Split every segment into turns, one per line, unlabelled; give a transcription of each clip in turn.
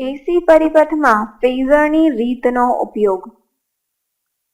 એસી પરિપથમાં ફેઝરની રીતનો ઉપયોગ.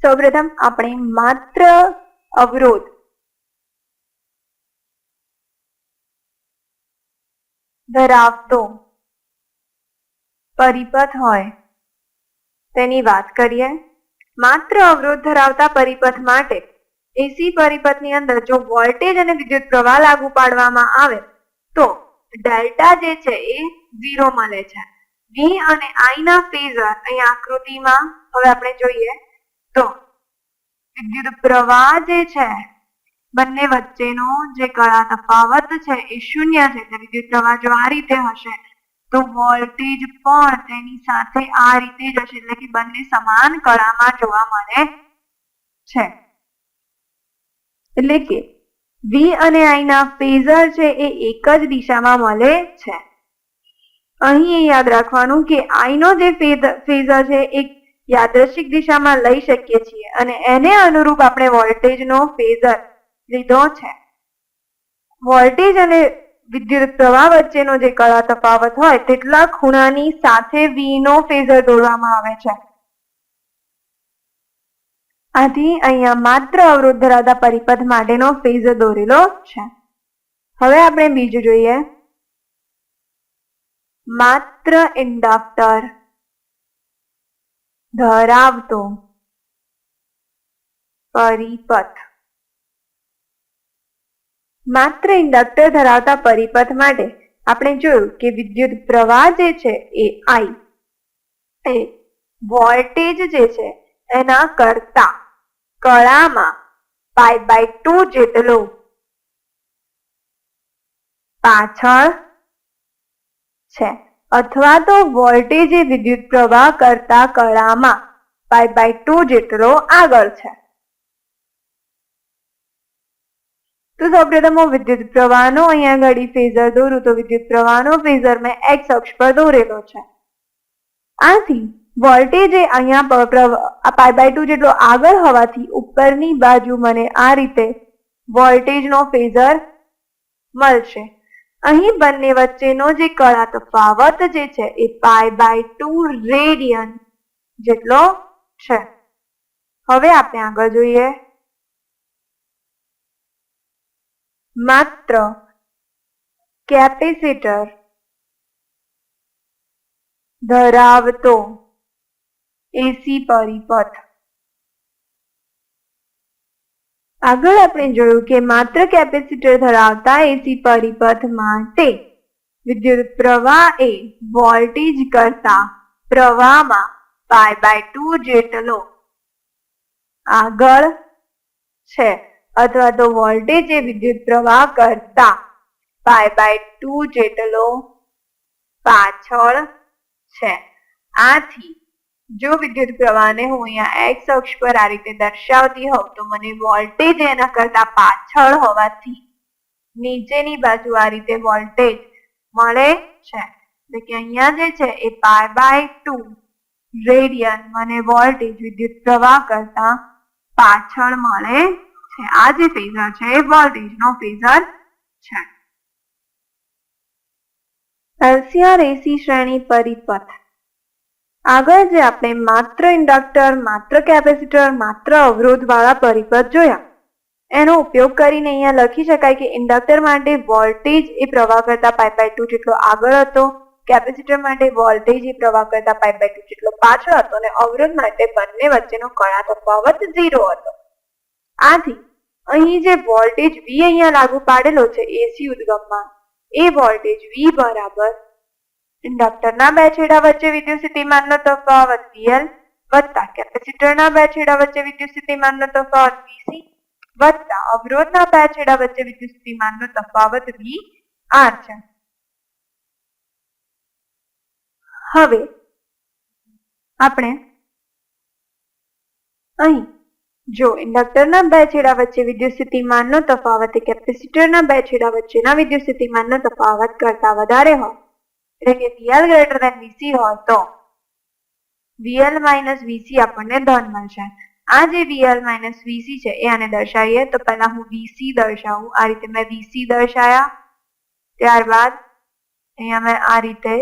સૌપ્રથમ આપણે માત્ર અવરોધ ધરાવતો પરિપથ હોય તેની વાત કરીએ. માત્ર અવરોધ ધરાવતા પરિપથ માટે એસી પરિપથની અંદર જો વોલ્ટેજ અને વિદ્યુત પ્રવાહ લાગુ પાડવામાં આવે તો ડેલ્ટા જે છે એ ઝીરો મળે છે. વી અને આઈ ના ફેઝર અહીંયા આકૃતિમાં, હવે આપણે જોઈએ તો વિદ્યુત પ્રવાહ જે છે, બંને વચ્ચેનો જે કળા તફાવત છે એ શૂન્ય છે. વિદ્યુત પ્રવાહ જો આ રીતે હશે, તો વોલ્ટેજ પણ તેની સાથે આ રીતે જ હશે. એટલે કે બંને સમાન કળામાં જોવા મળે છે. એટલે કે વી અને આઈ ના ફેઝર છે એ એક જ દિશામાં મળે છે. અહીં એ યાદ રાખવાનું કે આઈનો જે ફેઝર છે, એ યાદૃશિક દિશામાં લઈ શકીએ છીએ અને એને અનુરૂપ આપણે વોલ્ટેજનો ફેઝર લીધો છે. વોલ્ટેજ અને વિદ્યુત પ્રવાહ વચ્ચેનો જે કળા તફાવત હોય, તેટલા ખૂણાની સાથે વી નો ફેઝર દોરવામાં આવે છે. આથી અહીંયા માત્ર અવરોધ ધરાવતા પરિપથ માટેનો ફેઝર દોરેલો છે. હવે આપણે બીજું જોઈએ. માત્ર ઇન્ડક્ટર ધરાવતો પરિપથ. માત્ર ઇન્ડક્ટર ધરાવતા પરિપથ માટે આપણે જોયું કે વિદ્યુત પ્રવાહ જે છે એ આઈ એ વોલ્ટેજ જે છે એના કરતા કળામાં પાઈ બાય ટુ જેટલો પાછળ છે. અથવા તો વોલ્ટેજ એ વિદ્યુત પ્રવાહ કરતા કળામાં. પાઈ બાય ટુ જેટલો આગળ છે. તો સૌપ્રથમ હું વિદ્યુત પ્રવાહનો અહીંયા ઘડી ફેઝર દોરું. તો વિદ્યુત પ્રવાહનો ફેઝર મેં એક્સ અક્ષ પર દોરેલો છે. આથી વોલ્ટેજ એ અહીંયા પાઈ બાય ટુ જેટલો આગળ હોવાથી ઉપરની બાજુ મને આ રીતે વોલ્ટેજનો ફેઝર મળશે. અહીં બંને વચ્ચેનો જે કળા તફાવત જે છે એ પાય બાય ટુ રેડિયન જેટલો છે. હવે આપણે આગળ જોઈએ. માત્ર કેપેસિટર ધરાવતો એસી પરિપથ આગળ આપણે જોયું કે માત્ર કેપેસિટર ધરાવતા એસી પરિપથ માટે વિદ્યુત પ્રવાહ એ વોલ્ટેજ કરતા પ્રવાહમાં પાય બાય ટુ જેટલો આગળ છે. અથવા તો વોલ્ટેજ એ વિદ્યુત પ્રવાહ કરતા પાય બાય ટુ જેટલો પાછળ છે. આથી જો વિદ્યુત પ્રવાહને હું અહીંયા એક્સ અક્ષ પર આ રીતે દર્શાવતી હોઉં, તો મને વોલ્ટેજ એના કરતા પાછળ હોવાથી નીચેની બાજુ આ રીતે વોલ્ટેજ મળે છે. એટલે કે અહીંયા જે છે એ પાય બાય ટુ રેડિયન મને વોલ્ટેજ વિદ્યુત પ્રવાહ કરતા પાછળ મળે છે. આ જે ફેઝર છે એ વોલ્ટેજ નો ફેઝર છે. એલસીઆર એસી શ્રેણી પરિપથ. આગળ જે આપણે માત્ર ઇન્ડક્ટર, માત્ર કેપેસિટર, માત્ર અવરોધ વાળા પરિપથ જોયા. એનો ઉપયોગ કરીને અહીંયા લખી શકાય કે ઇન્ડક્ટર માટે વોલ્ટેજ એ પ્રવાહ કરતા પાઈ બાય ટુ જેટલો આગળ હતો, કેપેસિટર માટે વોલ્ટેજ એ પ્રવાહ કરતા પાઈ બાય ટુ જેટલો પાછળ હતો અને અવરોધ માટે બંને વચ્ચેનો કળા તફાવત ઝીરો હતો. આથી, અહીં જે વોલ્ટેજ વી અહીંયા લાગુ પાડેલો છે એસી ઉદ્ગમમાં, એ વોલ્ટેજ વી બરાબર ઇન્ડક્ટરના બે છેડા વચ્ચે વિદ્યુત સ્થિતિમાનનો તફાવત VL વત્તા કેપેસિટરના બે છેડા વચ્ચે વિદ્યુત સ્થિતિમાનનો તફાવત VC વત્તા અવરોધના બે છેડા વચ્ચે વિદ્યુત સ્થિતિમાનનો તફાવત VR છે. હવે આપણે અહીં જો ઇન્ડક્ટરના બે છેડા વચ્ચે વિદ્યુત સ્થિતિમાનનો તફાવત કેપેસિટરના બે છેડા વચ્ચેના વિદ્યુત સ્થિતિમાનનો તફાવત કરતા વધારે હોય એટલે કે VL ગ્રેટર ધેન VC હોય તો VL માઇનસ VC આપણને ધન મળશે. આ જે VL માઇનસ VC છે એ આને દર્શાવીએ તો પહેલા હું VC દર્શાવું. આ રીતે મેં VC દર્શાયા. ત્યારબાદ અહીંયા મેં આ રીતે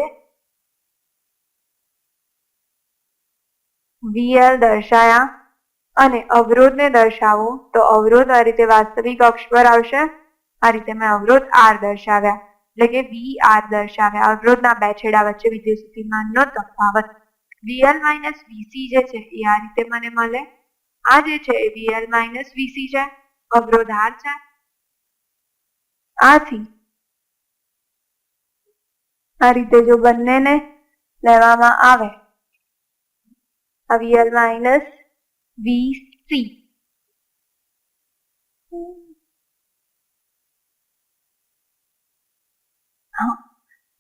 વીએલ દર્શાયા અને અવરોધને દર્શાવો. તો અવરોધ આ રીતે વાસ્તવિક અક્ષ પર આવશે. આ રીતે મેં અવરોધ આર દર્શાવ્યા. એટલે કે વી આર દર્શાવે. અવરોધના બે છેડા વચ્ચે વિદ્યુત સ્થિતિમાનનો તફાવત. વીએલ માઇનસ વીસી જે છે, એ આ રીતે મને મળે. આ જે છે, એ વીએલ માઇનસ વીસી છે. અવરોધ આર છે. આથી આ રીતે જો બંનેને લેવામાં આવે, આ વીએલ માઇનસ વીસી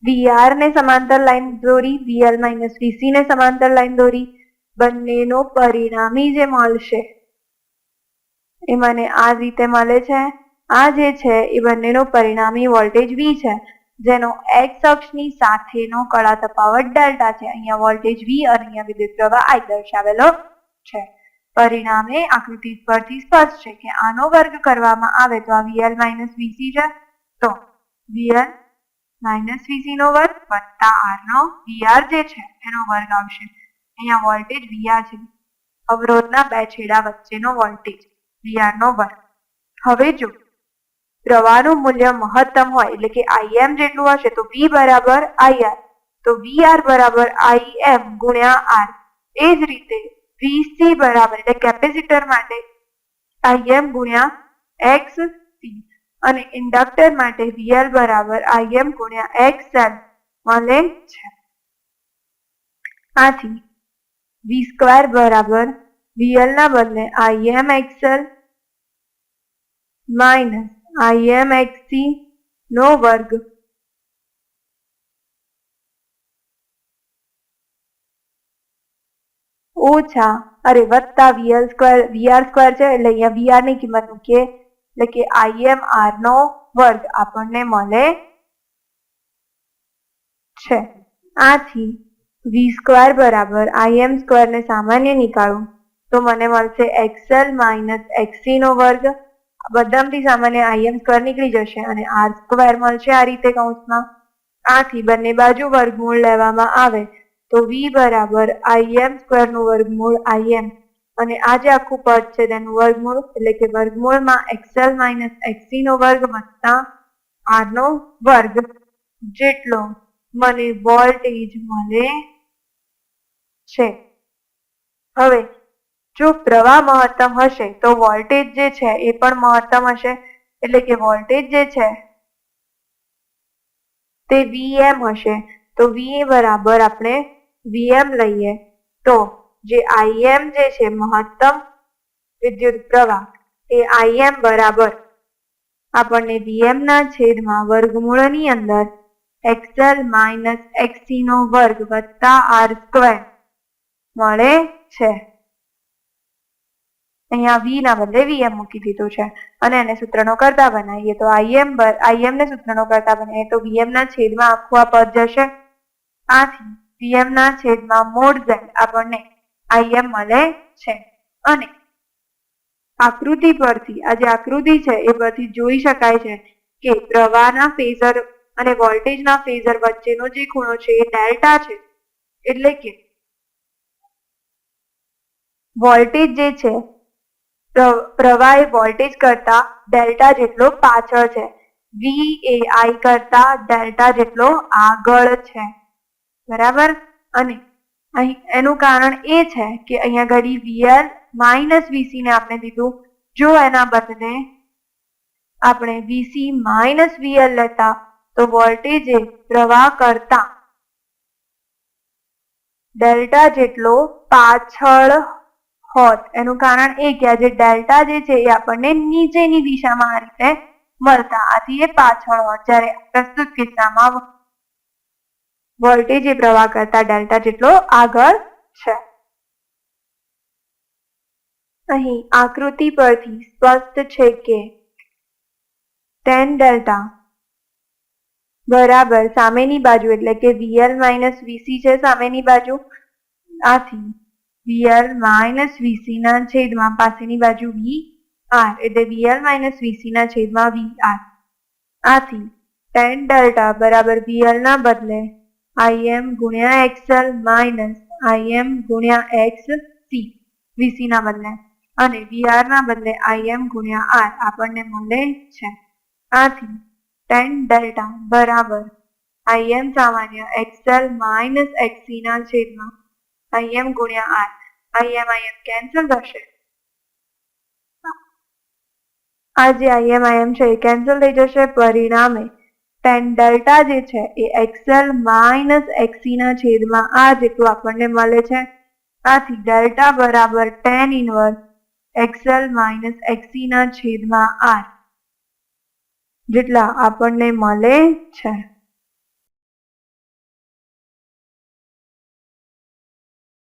વીઆર ને સમાંતર લાઈન દોરી, વીએલ માઇનસ વીસી ને સમાંતર લાઈન દોરી. બંનેનો પરિણામી જે મળશે, એ મને આ રીતે મળે છે. આ જે છે, એ બંનેનો પરિણામી વોલ્ટેજ વી છે, જેનો એક્સ અક્ષની સાથેનો કળા તફાવત ડેલ્ટા છે. અહીંયા વોલ્ટેજ વી અને અહીંયા વિદ્યુત પ્રવાહ આઈ દર્શાવેલો છે. પરિણામે આકૃતિ પરથી સ્પષ્ટ છે કે આનો વર્ગ કરવામાં આવે તો આ વીએલ માઇનસ વીસી છે. તો વીએલ માઇનસ વીસી નો વર્ગ વત્તા આર નો વીઆર જે છે, એનો વર્ગ આવશે. અહીંયા વોલ્ટેજ વીઆર છે. અવરોધના બે છેડા વચ્ચેનો વોલ્ટેજ વીઆર નો વર્ગ. હવે જો પ્રવાહનું મૂલ્ય મહત્તમ હોય, એટલે કે આઈએમ જેટલું હશે, તો વી બરાબર આઈઆર તો વીઆર બરાબર આઈએમ ગુણ્યા આર. એ જ રીતે વીસી બરાબર, એટલે કેપેસિટર માટે આઈએમ ગુણ્યા એક્સ અને ઇન્ડક્ટર માટે વીએલ બરાબર Im ગુણ્યા XL મળે છે. આથી વી સ્ક્વેર બરાબર VL ના બદલે Im X L minus I M XC નો વર્ગ ઓછા અરે વત્તા વીએલ સ્ક્વેર, વીઆર સ્ક્વેર છે એટલે અહીંયા VR ની કિંમત મૂકીએ. એટલે કે આઈએમ આર નો વર્ગ આપણને મળે છે. આથી વી સ્ક્વેર બરાબર આઈએમ સ્ક્વેર ને સામાન્ય નીકાળું તો મને મળશે એક્સએલ માઇનસ એક્સી નો વર્ગ. બધામાંથી સામાન્ય આઈએમ સ્ક્વેર નીકળી જશે અને આર સ્ક્વેર મળશે આ રીતે કૌંસમાં. આથી બંને બાજુ વર્ગમૂળ લેવામાં આવે તો વી બરાબર આઈએમ સ્ક્વેરનું વર્ગમૂળ આઈએમ અને આ જે આખું પદ છે તેનું વર્ગમૂળ, એટલે કે વર્ગમૂળમાં એક્સએલ માઇનસ એક્સી નો વર્ગ વત્તા આર નો વર્ગ. જેટલો મને વોલ્ટેજ મળે છે. હવે, જો પ્રવાહ મહત્તમ હશે, તો વોલ્ટેજ જે છે, એ પણ મહત્તમ હશે. એટલે કે વોલ્ટેજ જે છે, તે વીએમ હશે. તો વી બરાબર આપણે વીએમ લઈએ. તો જે આઈએમ જે છે મહત્તમ વિદ્યુત પ્રવાહ એ આઈએમ બરાબર. આપણને વીએમ ના છેદમાં વર્ગમૂળની અંદર એક્સએલ માઇનસ એક્સી નો વર્ગ વત્તા આર સ્ક્વેર મળે છે. અહીંયા વી ના બદલે વીએમ મૂકી દીધું છે અને એને સૂત્રનો કરતા બનાવીએ તો આઈએમ આઈએમ ને સૂત્રનો કરતા બનાવીએ તો વીએમ ના છેદમાં આખું આ પદ જશે. આથી વીએમ ના છેદમાં મોડ ઝેડ આપણને આઈએમ મળે છે. અને આકૃતિ પરથી, આ જે આકૃતિ છે, એ પરથી જોઈ શકાય છે કે પ્રવાહના ફેઝર અને વોલ્ટેજના ફેઝર વચ્ચેનો જે ખૂણો છે, એ ડેલ્ટા છે. એટલે કે વોલ્ટેજ જે છે પ્રવાહ એ વોલ્ટેજ કરતા ડેલ્ટા જેટલો પાછળ છે. વી એ આઈ કરતા ડેલ્ટા જેટલો આગળ છે. બરાબર? અને એનું કારણ એ છે કે અહીંયા ઘડી વીએલ માઇનસ વીસી ને આપણે દીધું. જો એના બદલે આપણે વીસી માઇનસ વીએલ લેતા, તો વોલ્ટેજ પ્રવાહ કરતા ડેલ્ટા જેટલો પાછળ હોત. એનું કારણ એ કે આ જે ડેલ્ટા જે છે એ આપણને નીચેની દિશામાં આ રીતે મળતા. આથી એ પાછળ હોત. જ્યારે પ્રસ્તુત કિસ્સામાં વોલ્ટેજ એ પ્રવાહ કરતા ડેલ્ટા જેટલો આગળ છે. અહીં આકૃતિ પરથી સ્પષ્ટ છે કે ટેન ડેલ્ટા બરાબર સામેની બાજુ, એટલે કે વીએલ માઇનસ વીસી છે સામેની બાજુ, આથી વીએલ માઇનસ વીસી ના છેદમાં પાસેની બાજુ વી આર એટલે વીએલ માઇનસ વીસી ના છેદમાં વી આર આથી ટેન ડેલ્ટા બરાબર વીએલ ના બદલે આઈએમ ગુણ્યા X L minus I M ગુણ્યા એક્સ સી વીસી ના બદલે. અને વીઆર ના બદલે આઈએમ ગુણ્યા આર આપણને મળે છે. આથી ટેન ડેલ્ટા બરાબર આઈએમ સામાન્ય એક્સએલ માઇનસ એક્સીના છેદમાં આઈએમ ગુણ્યા આર આઈએમ આઈએમ કેન્સલ થશે. આ જે આઈએમ આઈએમ છે એ કેન્સલ થઈ જશે. પરિણામે ટેન ડેલ્ટા જે છે એ એક્સએલ માઇનસ એક્સી ના છેદમાં આ જેટલું આપણને મળે છે. આથી ડેલ્ટા બરાબર tan inverse X L minus એક્સીના છેદમાં આર જેટલા આપણને મળે છે.